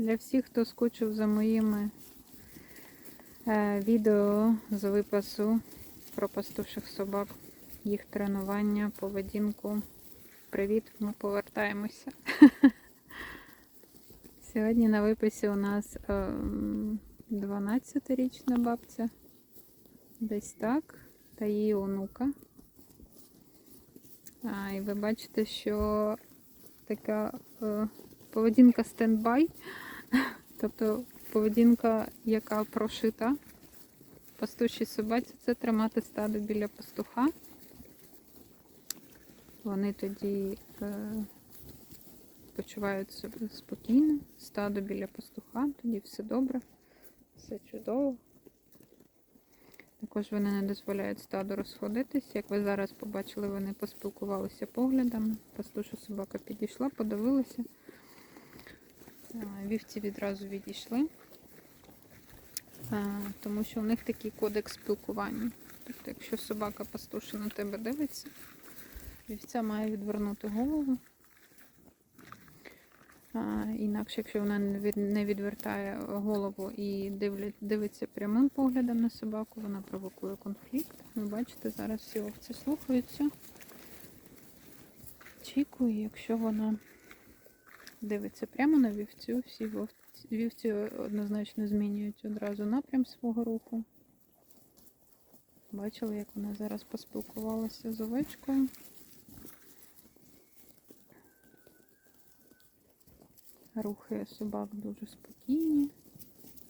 Для всіх, хто скучив за моїми е, відео з випасу про пастуших собак, їх тренування, поведінку. Привіт, ми повертаємося. Сьогодні на виписі у нас ем, 12-річна бабця. Десь так. Та її онука. А, і ви бачите, що така е, поведінка стендбай, тобто поведінка, яка прошита пастушій собаці, це тримати стадо біля пастуха. Вони тоді е, почувають себе спокійно, стадо біля пастуха, тоді все добре, все чудово. Також вони не дозволяють стаду розходитись. Як ви зараз побачили, вони поспілкувалися поглядами. Пастуша собака підійшла, подивилася. Вівці відразу відійшли, тому що у них такий кодекс спілкування. Тобто, якщо собака пастуша на тебе дивиться, вівця має відвернути голову. Інакше, якщо вона не відвертає голову і дивиться прямим поглядом на собаку, вона провокує конфлікт. Ви бачите, зараз всі овці слухаються. Чікує, якщо вона дивиться прямо на вівцю, всі вівці однозначно змінюють одразу напрям свого руху. Бачили, як вона зараз поспілкувалася з овечкою. Рухи собак дуже спокійні,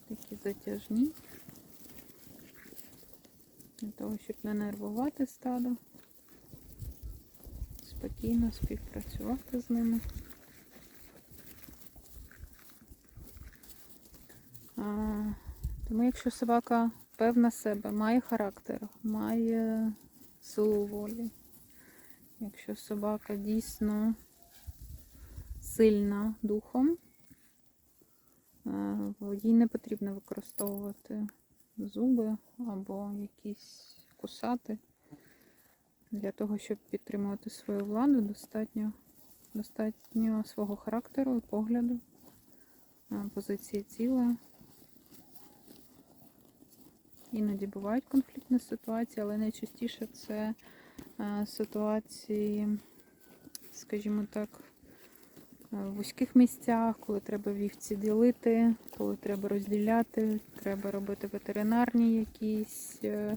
такі затяжні. Для того, щоб не нервувати стадо, спокійно співпрацювати з ними. Тому якщо собака певна себе, має характер, має силу волі, якщо собака дійсно сильна духом, е, їй не потрібно використовувати зуби або якісь кусати. Для того, щоб підтримувати свою владу, достатньо, достатньо свого характеру і погляду, е, позиції тіла. Іноді бувають конфліктні ситуації, але найчастіше це е, ситуації, скажімо так, е, в вузьких місцях, коли треба вівці ділити, коли треба розділяти, треба робити ветеринарні якісь е,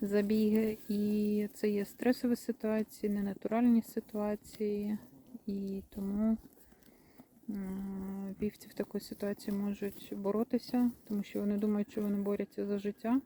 забіги. І це є стресові ситуації, ненатуральні ситуації. І тому вівці в такій ситуації можуть боротися, тому що вони думають, що вони борються за життя.